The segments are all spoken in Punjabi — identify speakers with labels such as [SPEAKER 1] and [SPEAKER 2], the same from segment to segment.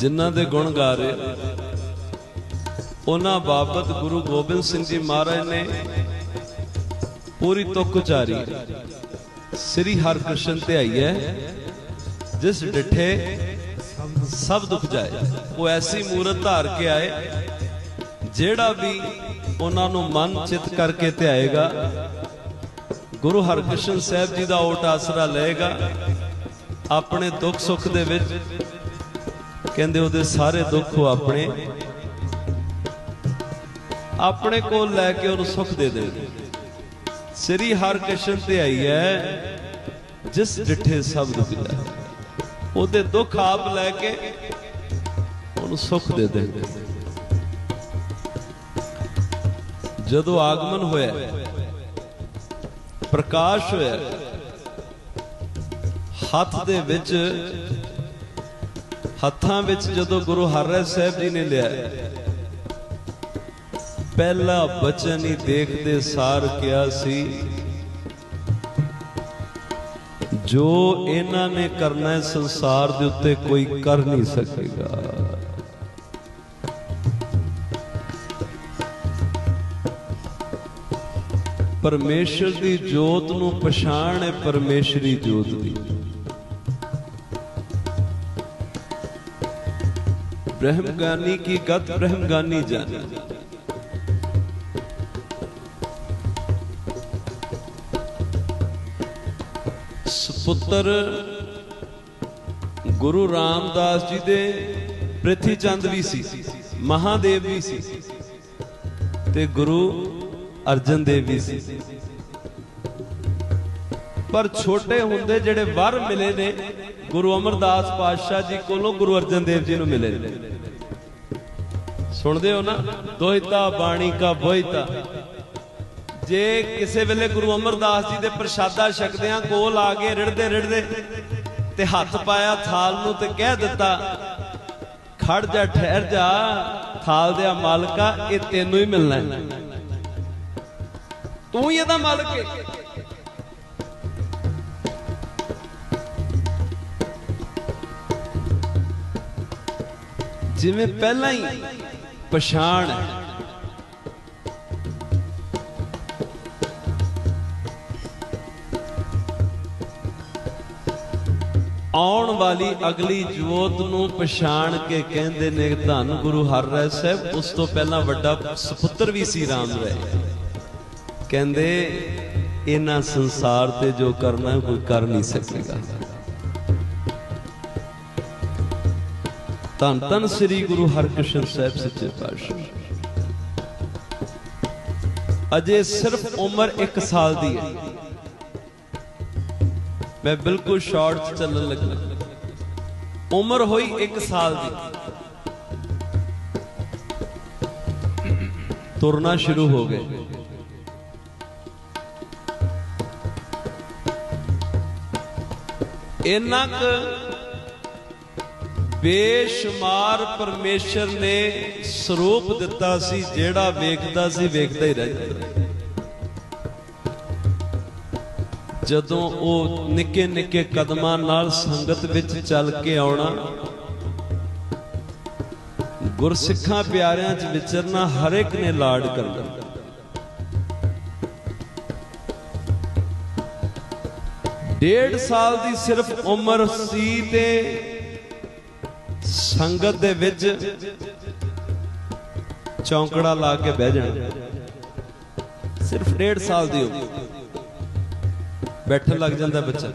[SPEAKER 1] ਜਿਨ੍ਹਾਂ ਦੇ ਗੁਣ ਗਾ ਰਹੇ ਉਹਨਾਂ ਬਾਬਤ ਗੁਰੂ ਗੋਬਿੰਦ ਸਿੰਘ ਜੀ ਮਹਾਰਾਜ ਨੇ ਪੂਰੀ ਤੁਕ ਉਚਾਰੀ ਸ੍ਰੀ ਹਰਿਕ੍ਰਿਸ਼ਨ ਤੇ ਹੈ, ਜਿਸ ਡਿਠੇ ਸਭ ਦੁੱਖ ਜਾਏ। ਉਹ ਐਸੀ ਮੂਰਤ ਧਾਰ ਕੇ ਆਏ, ਜਿਹੜਾ ਵੀ ਉਹਨਾਂ ਨੂੰ ਮਨ ਚਿਤ ਕਰਕੇ ਧਿਆਏਗਾ ਗੁਰੂ ਹਰਕ੍ਰਿਸ਼ਨ ਸਾਹਿਬ ਜੀ ਦਾ ਓਟ ਆਸਰਾ ਲਏਗਾ, ਆਪਣੇ ਦੁੱਖ ਸੁੱਖ ਦੇ ਵਿੱਚ ਕਹਿੰਦੇ ਉਹਦੇ ਸਾਰੇ ਦੁੱਖ ਆਪਣੇ ਆਪਣੇ ਕੋਲ ਲੈ ਕੇ ਉਹਨੂੰ ਸੁੱਖ ਦੇ ਦੇਣਗੇ ਸ੍ਰੀ ਹਰਿਕ੍ਰਿਸ਼ਨ ਤੇ ਆਈ ਹੈ, ਜਿਸ ਡਿਠੇ ਸਭ ਦੁੱਖ ਜਾਏ ਉਹਦੇ ਦੁੱਖ ਆਪ ਲੈ ਕੇ ਉਹਨੂੰ ਸੁੱਖ ਦੇ ਦੇਣਗੇ ਜਦੋਂ ਆਗਮਨ ਹੋਇਆ, ਪ੍ਰਕਾਸ਼ ਹੋਇਆ, ਹੱਥ ਦੇ ਵਿੱਚ ਹੱਥਾਂ ਵਿੱਚ ਜਦੋਂ ਗੁਰੂ ਹਰਿ ਸਾਹਿਬ ਜੀ ਨੇ ਲਿਆ, ਪਹਿਲਾ ਬਚਨ ਹੀ ਦੇਖਦੇ ਸਾਰ ਕਿਹਾ ਸੀ, ਜੋ ਇਹਨਾਂ ਨੇ ਕਰਨਾ ਹੈ ਸੰਸਾਰ ਦੇ ਉੱਤੇ ਕੋਈ ਕਰ ਨਹੀਂ ਸਕੇਗਾ ਪਰਮੇਸ਼ਰ ਦੀ ਜੋਤ ਨੂੰ ਪਛਾਣ ਹੈ ਪਰਮੇਸ਼ਰੀ ਜੋਤ ਦੀ। ਬ੍ਰਹਮਗਾਨੀ ਕੀ ਗਤ ਬ੍ਰਹਮਗਾਨੀ ਜਾਣੇ ਸੁਪੁੱਤਰ ਗੁਰੂ ਰਾਮਦਾਸ ਜੀ ਦੇ ਪ੍ਰਿਥੀ ਚੰਦ ਵੀ ਸੀ ਮਹਾਦੇਵ ਵੀ ਸੀ ਤੇ ਗੁਰੂ ਅਰਜਨ ਦੇਵ ਵੀ ਸੀ ਪਰ ਛੋਟੇ ਹੁੰਦੇ ਜਿਹੜੇ ਵਰ ਮਿਲੇ ਨੇ ਗੁਰੂ ਅਮਰਦਾਸ ਪਾਤਸ਼ਾਹ ਜੀ ਕੋਲੋਂ ਗੁਰੂ ਅਰਜਨ ਦੇਵ ਜੀ ਨੂੰ ਮਿਲੇ ਨੇ। ਸੁਣਦੇ ਹੋ ਨਾ? ਦੋਹਿਤਾ ਬਾਣੀ ਕਾ ਬੋਹਿਤਾ ਜੇ ਕਿਸੇ ਵੇਲੇ ਗੁਰੂ ਅਮਰਦਾਸ ਜੀ ਦੇ ਪ੍ਰਸ਼ਾਦਾ ਛਕਦਿਆਂ ਕੋਲ ਆ ਕੇ ਰਿੜਦੇ ਰਿੜਦੇ ਤੇ ਹੱਥ ਪਾਇਆ ਥਾਲ ਨੂੰ ਤੇ ਕਹਿ ਦਿੱਤਾ, ਖੜ ਜਾ, ਠਹਿਰ ਜਾ, ਥਾਲ ਦੇ ਮਾਲਕਾ, ਇਹ ਤੈਨੂੰ ਹੀ ਮਿਲਣਾ ਤੂੰ ਹੀ ਇਹਦਾ ਮਾਲਕ ਹੈ ਜਿਵੇਂ ਪਹਿਲਾਂ ਹੀ ਪਛਾਣ ਹੈ। ਆਉਣ ਵਾਲੀ ਅਗਲੀ ਜੋਤ ਨੂੰ ਪਛਾਣ ਕੇ ਕਹਿੰਦੇ ਨੇ ਧੰਨ ਗੁਰੂ ਹਰਿ ਸਾਹਿਬ, ਉਸ ਤੋਂ ਪਹਿਲਾਂ ਵੱਡਾ ਸੁਪੁੱਤਰ ਵੀ ਸੀ ਰਾਮ ਰਾਏ। ਕਹਿੰਦੇ, ਇਹਨਾਂ ਸੰਸਾਰ ਤੇ ਜੋ ਕਰਨਾ ਕੋਈ ਕਰ ਨਹੀਂ ਸਕੇਗਾ। ਧੰਨ ਧੰਨ ਸ੍ਰੀ ਗੁਰੂ ਹਰਕ੍ਰਿਸ਼ਨ ਸਾਹਿਬ ਸੱਚੇ ਪਾਤਸ਼ਾਹ। ਅਜੇ ਸਿਰਫ ਉਮਰ 1 ਸਾਲ ਦੀ ਹੈ। ਮੈਂ ਬਿਲਕੁਲ ਸ਼ਾਰਟ ਚੱਲਣ ਲੱਗਾ। ਉਮਰ ਹੋਈ 1 ਸਾਲ ਦੀ। ਤੁਰਨਾ ਸ਼ੁਰੂ ਹੋ ਗਏ। ਇੰਨਾ ਕੁ ਬੇਸ਼ੁਮਾਰ ਪਰਮੇਸ਼ਰ ਨੇ ਸਰੂਪ ਦਿੱਤਾ ਸੀ, ਜਿਹੜਾ ਵੇਖਦਾ ਸੀ, ਵੇਖਦਾ ਹੀ ਰਹਿ ਜਾਂਦਾ। ਜਦੋਂ ਉਹ ਨਿੱਕੇ ਨਿੱਕੇ ਕਦਮਾਂ ਨਾਲ ਸੰਗਤ ਵਿੱਚ ਚੱਲ ਕੇ ਆਉਣਾ, ਗੁਰਸਿੱਖਾਂ ਪਿਆਰਿਆਂ 'ਚ ਵਿਚਰਨਾ ਹਰ ਇੱਕ ਨੇ ਲਾਡ ਕਰਨਾ ਡੇਢ ਸਾਲ ਦੀ ਸਿਰਫ ਉਮਰ ਸੀ ਤੇ ਸੰਗਤ ਦੇ ਵਿੱਚ ਚੌਂਕੜਾ ਲਾ ਕੇ ਬਹਿ ਜਾਣਾ। ਸਿਰਫ ਡੇਢ ਸਾਲ ਦੀ ਉਮਰ। ਬੈਠਣ ਲੱਗ ਜਾਂਦਾ ਬੱਚਾ।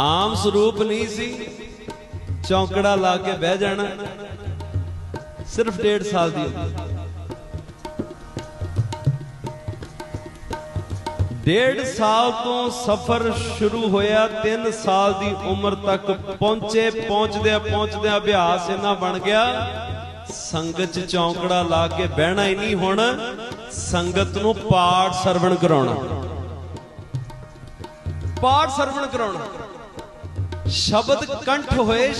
[SPEAKER 1] ਆਮ ਸਰੂਪ ਨਹੀਂ ਸੀ, ਚੌਂਕੜਾ ਲਾ ਕੇ ਬਹਿ ਜਾਣਾ। ਸਿਰਫ ਡੇਢ ਸਾਲ ਦੀ ਉਮਰ। ਡੇਢ ਸਾਲ ਤੋਂ ਸਫ਼ਰ ਸ਼ੁਰੂ ਹੋਇਆ 3 ਸਾਲ ਦੀ ਉਮਰ ਤੱਕ ਪਹੁੰਚੇ, ਪਹੁੰਚਦਿਆਂ ਪਹੁੰਚਦਿਆਂ ਅਭਿਆਸ ਇਹਨਾਂ ਬਣ ਗਿਆ, ਸੰਗਤ ਚ ਚੌਂਕੜਾ ਲਾ ਕੇ ਬਹਿਣਾ ਹੀ ਨਹੀਂ ਹੁਣ, ਸੰਗਤ ਨੂੰ ਪਾਠ ਸਰਵਣ ਕਰਾਉਣਾ। ਪਾਠ ਸਰਵਣ ਕਰਾਉਣਾ। ਸ਼ਬਦ ਕੰਠ ਹੋਏ,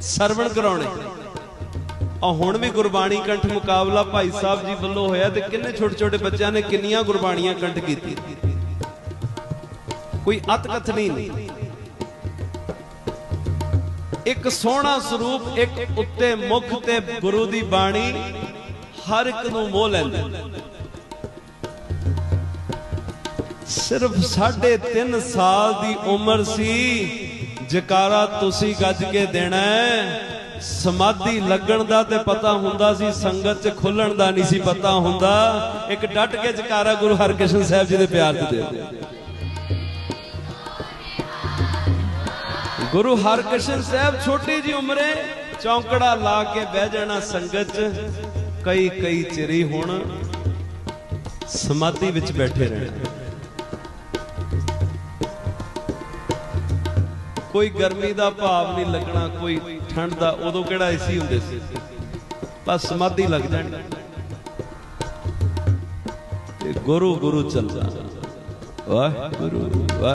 [SPEAKER 1] ਸਰਵਣ ਕਰਾਉਣੇ। ਆ ਹੁਣ ਵੀ ਗੁਰਬਾਣੀ ਕੰਠ ਮੁਕਾਬਲਾ ਭਾਈ ਸਾਹਿਬ ਜੀ ਵੱਲੋਂ ਹੋਇਆ ਤੇ ਕਿੰਨੇ ਛੋਟੇ ਛੋਟੇ ਬੱਚਿਆਂ ਨੇ ਕਿੰਨੀਆਂ ਗੁਰਬਾਣੀਆਂ ਕੰਠ ਕੀਤੀ ਕੋਈ ਅਤ ਨਹੀਂ ਇੱਕ ਸੋਹਣਾ ਸਰੂਪ, ਇੱਕ ਉੱਤੇ ਮੁਖ ਤੇ ਗੁਰੂ ਦੀ ਬਾਣੀ, ਹਰ ਇੱਕ ਨੂੰ ਮੋਹ ਲੈਂਦੀ। ਸਿਰਫ 3.5 ਸਾਲ ਦੀ ਉਮਰ ਸੀ, ਜਕਾਰਾ ਤੁਸੀਂ ਗੱਜ ਕੇ ਦੇਣਾ ਹੈ। ਸਮਾਧੀ ਲੱਗਣ ਦਾ ਤੇ ਪਤਾ ਹੁੰਦਾ ਸੀ, ਸੰਗਤ 'ਚ ਖੁੱਲਣ ਦਾ ਨਹੀਂ ਸੀ ਪਤਾ ਹੁੰਦਾ। ਇੱਕ ਡਟ ਕੇ ਜਕਾਰਾ ਗੁਰੂ ਹਰਕ੍ਰਿਸ਼ਨ ਸਾਹਿਬ ਜੀ ਦੇ ਪਿਆਰ 'ਚ ਦੇ ਗੁਰੂ ਹਰਕ੍ਰਿਸ਼ਨ ਸਾਹਿਬ ਛੋਟੀ ਜੀ ਉਮਰੇ ਚੌਂਕੜਾ ਲਾ ਕੇ ਬਹਿ ਜਾਣਾ ਸੰਗਤ 'ਚ ਕਈ ਕਈ ਚਿਰੀ ਹੁਣ ਸਮਾਧੀ ਵਿੱਚ ਬੈਠੇ ਰਹਿਣਾ। ਕੋਈ ਗਰਮੀ ਦਾ ਭਾਵ ਨਹੀਂ ਲੱਗਣਾ, ਕੋਈ ਠੰਡ ਦਾ, ਉਦੋਂ ਕਿਹੜਾ ਏਸੀ ਹੁੰਦੇ ਸੀ? ਬਸ ਸਮਾਧੀ ਲੱਗ ਜਾਣੀ। ਤੇ ਗੁਰੂ ਗੁਰੂ ਚੱਲਦਾ ਵਾਹ ਗੁਰੂ ਵਾਹ